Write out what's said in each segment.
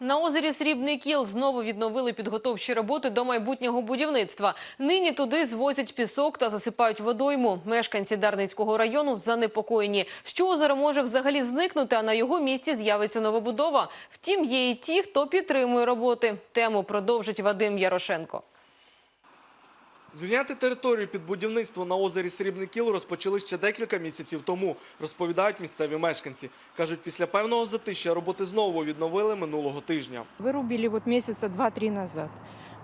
На озері Срібний Кіл знову відновили підготовчі роботи до майбутнього будівництва. Нині туди звозять пісок та засипають водойму. Мешканці Дарницького району занепокоєні, що озеро може взагалі зникнути, а на його місці з'явиться новобудова. Втім, є і ті, хто підтримує роботи. Тему продовжить Вадим Ярошенко. Звільняти територію під будівництво на озері Срібний Кіл розпочали ще декілька місяців тому, розповідають місцеві мешканці. Кажуть, після певного затища роботи знову відновили минулого тижня. Вырубили вот месяца два-три назад.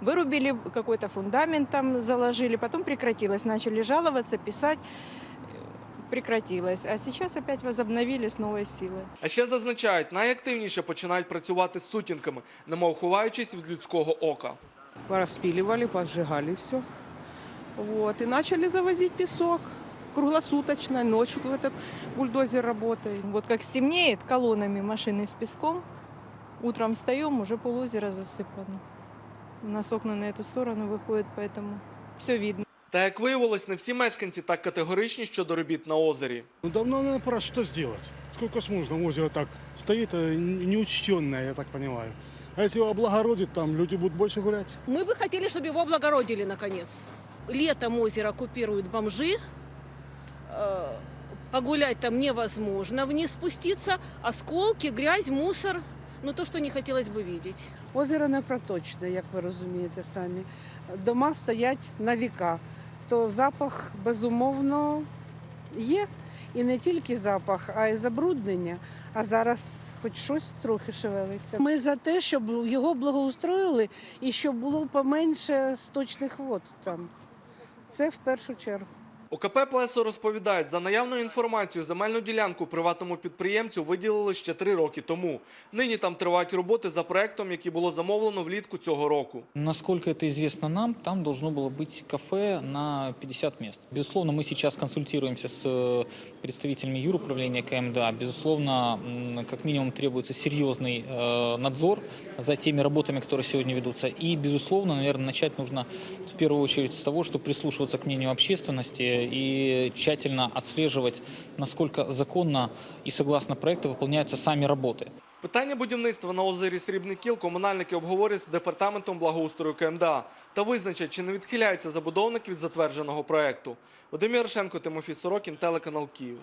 Вырубили какой-то фундамент там заложили, потом прекратилось. Начали жаловаться, писать, э, прекратилось. А сейчас опять возобновили с новой силой. А ще зазначають, найактивніше починають працювати з сутінками, немов ховаючись від людського ока. пораспиливали, поджигали все. Вот, и начали завозить песок круглосуточно, ночью этот бульдозер работает. Вот как стемнеет, колоннами машины с песком. Утром встаем, уже полозеро засыпано. У нас окна на эту сторону выходят, поэтому все видно. Та як виявилось, не всі мешканці так категоричні щодо робіт на озері. Ну, давно надо пора что сделать. Сколько ж можно? Озеро так стоит, э, неучтенное, я так понимаю. А если его облагородить, там люди будут больше гулять. Мы бы хотели, чтобы его облагородили наконец. Летом озеро оккупируют бомжи. Э, Погулять там невозможно, вниз спуститься, осколки, грязь, мусор. Ну, то, что не хотелось бы видеть. Озеро не проточне, як ви розумієте самі. Дома стоять на віка, то запах безумовно є. І не тільки запах, а й забруднення. А зараз хоч щось трохи шевелиться. Ми за те, щоб його благоустроїли і щоб було поменше сточних вод там. Це в першу чергу. ОКП «Плесо» розповідають, за наявною інформацією, земельну ділянку приватному підприємцю виділили ще три роки тому. Нині там тривають роботи за проектом, який було замовлено влітку цього року. Насколько это известно нам, там должно было быть кафе на 50 мест. Безусловно, мы сейчас консультируемся с э, представителями юруправления КМДА. Безусловно, м, как минимум требуется серьезный э, надзор за теми работами, которые сегодня ведутся. И, безусловно, наверное, начать нужно в первую очередь с того, что прислушиваться к мнению общественности и тщательно отслеживать, насколько законно и согласно проекту выполняются сами работы. Питання будівництва на озері Срібний Кіл комунальники обговорять з департаментом благоустрою КМДА та визначать, чи не відхиляється забудовник від затвердженого проекту. Вадим Ярошенко, Тимофій Сорокін, телеканал Київ.